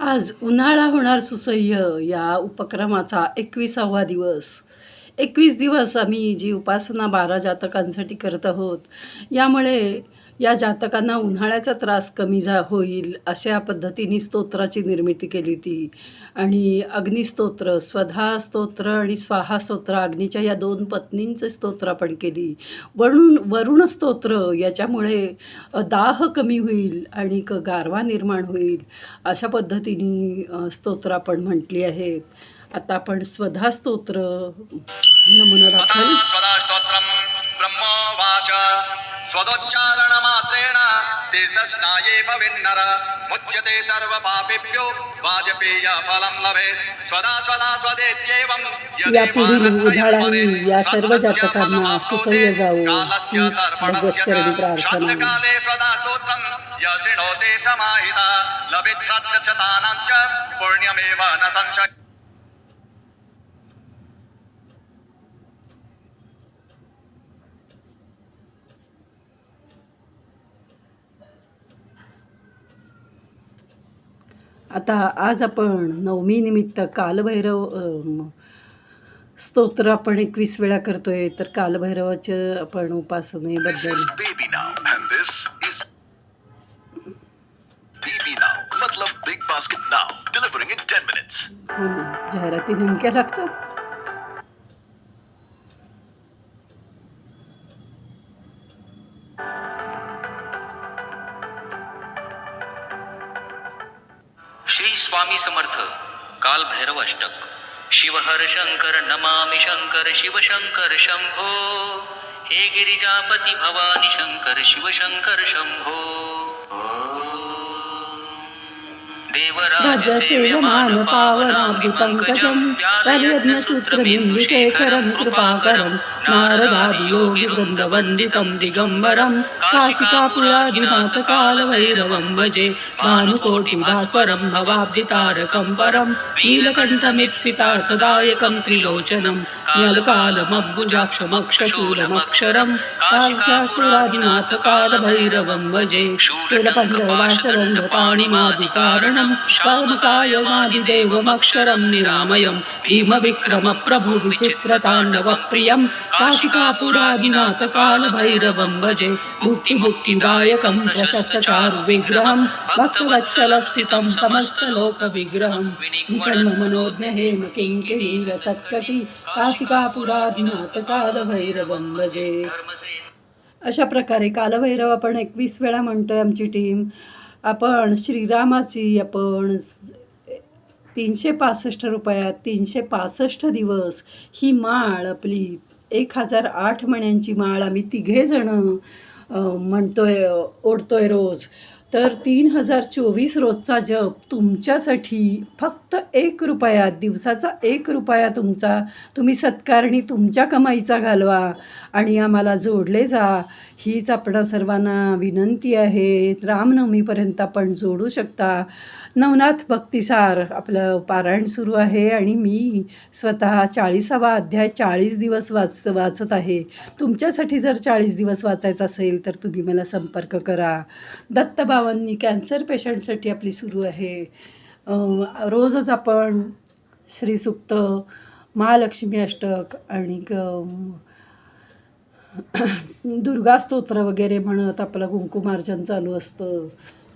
आज उन्हाळा होणार सुसह्य या उपक्रमाचा एकविसावा दिवस. एकवीस दिवस आम्ही जी उपासना बारा जातकांसाठी करत आहोत यामुळे या जातकांना उन्हाळ्याचा त्रास कमी जा होईल अशा पद्धतीने स्तोत्राची निर्मिती केली ती. आणि अग्निस्तोत्र स्वधा स्तोत्र आणि स्वाहा स्तोत्र अग्नीच्या या दोन पत्नींचं स्तोत्र आपण केली. वरुण वरुण स्तोत्र याच्यामुळे दाह कमी होईल आणि क गारवा निर्माण होईल अशा पद्धतीने स्तोत्र आपण म्हटली आहेत. आता आपण स्वधा स्तोत्र नमुना दाखल स्वदोच्चारण मात्रेण तीर्थस्नाये भविन्नर। मुच्यते सर्व पापेभ्यो वाजपेय फलं लभे। स्वदा स्वदा स्वदेत्येवं या पुढील उधाळांनी या सर्व जातकांना सुसह्य जावो। हीच भगवतचरणी प्रार्थना। काले स्वदा स्तोत्रं यशिणोते समाहिता। लभेत् श्राद्धशतानां च पुण्यमेव न संशय। आता आज आपण नवमी निमित्त कालभैरव स्तोत्र आपण एकवीस वेळा करतोय तर कालभैरवाच्या आपण उपासनेबद्दल is Baby Now, Shri Swami Samarth. काल भैरव अष्टक. शिवहर शंकर नमामि शंकर शिवशंकर शंभो. हे गिरिजापती भवानी शंकर शिवशंकर शंभो. राजसेवमान पावनाभिपङ्कजं तर्यज्ञसूत्रबिन्दुशेखरं कृपाकरं नारदादियोगिवृन्दवन्दितं दिगम्बरं काशिकापुरादिनाथकालभैरवं भजे भानुकोटिभास्वरं भवाब्धितारकं परं नीलकण्ठमीप्सितार्थदायकं त्रिलोचनं न्यलकालमब्बुजाक्षमक्षशूलमक्षरं काशिकापुरादिनाथकालभैरवं भजे षडपञ्चवाशरङ्गपाणिमादिकारणं कामकायमादिदेवमक्षरं निरामयं भीमविक्रमप्रभुविचित्रताण्डवप्रियं काशिकापुरादिनाथकालभैरवं भजे मुक्तिमुक्तिदायकं प्रशस्तचारुविग्रहं भक्तवत्सलस्थितं समस्तलोकविग्रहं निकण्मनोज्ञ हेम किङ्किणीरसत्कटी काशिकापुरादिनाथकालभैरवं भजे। अशा प्रकारे कालभैरव आपण एकवीस वेळा म्हणतोय आमची टीम आपण श्रीरामाची आपण तीनशे पासष्ट रुपयात तीनशे पासष्ट दिवस ही माळ आपली एक हजार आठ महिन्यांची माळ आम्ही तिघेजणं अं, म्हणतोय ओढतोय रोज. तर तीन हजार चोवीस रोजचा जप तुमच्यासाठी फक्त एक रुपयात दिवसाचा एक रुपया तुमचा. तुम्ही सत्कारणी तुमच्या कमाईचा घालवा आणि आम्हाला जोडले जा. हीच आपण सर्वांना विनंती आहे. रामनवमीपर्यंत आपण जोडू शकता. नवनाथ भक्तिसार आपलं पारायण सुरू आहे आणि मी स्वतः चाळीसावा अध्याय चाळीस दिवस वाच वाचत आहे. तुमच्यासाठी जर चाळीस दिवस वाचायचा असेल तर तुम्ही मला संपर्क करा. भावांनी कॅन्सर पेशंटसाठी आपली सुरू आहे. रोजच आपण श्रीसुक्त महालक्ष्मी अष्टक आणि दुर्गास्तोत्र दुर्गा स्तोत्र वगैरे म्हणत आपलं कुंकुमार्जन चालू असतं.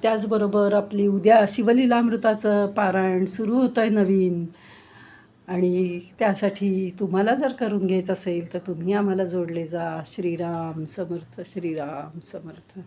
त्याचबरोबर आपली उद्या शिवलीलामृताचं पारायण सुरू होतं आहे नवीन. आणि त्यासाठी तुम्हाला जर करून घ्यायचं असेल तर तुम्ही आम्हाला जोडले जा. श्रीराम समर्थ श्रीराम समर्थ.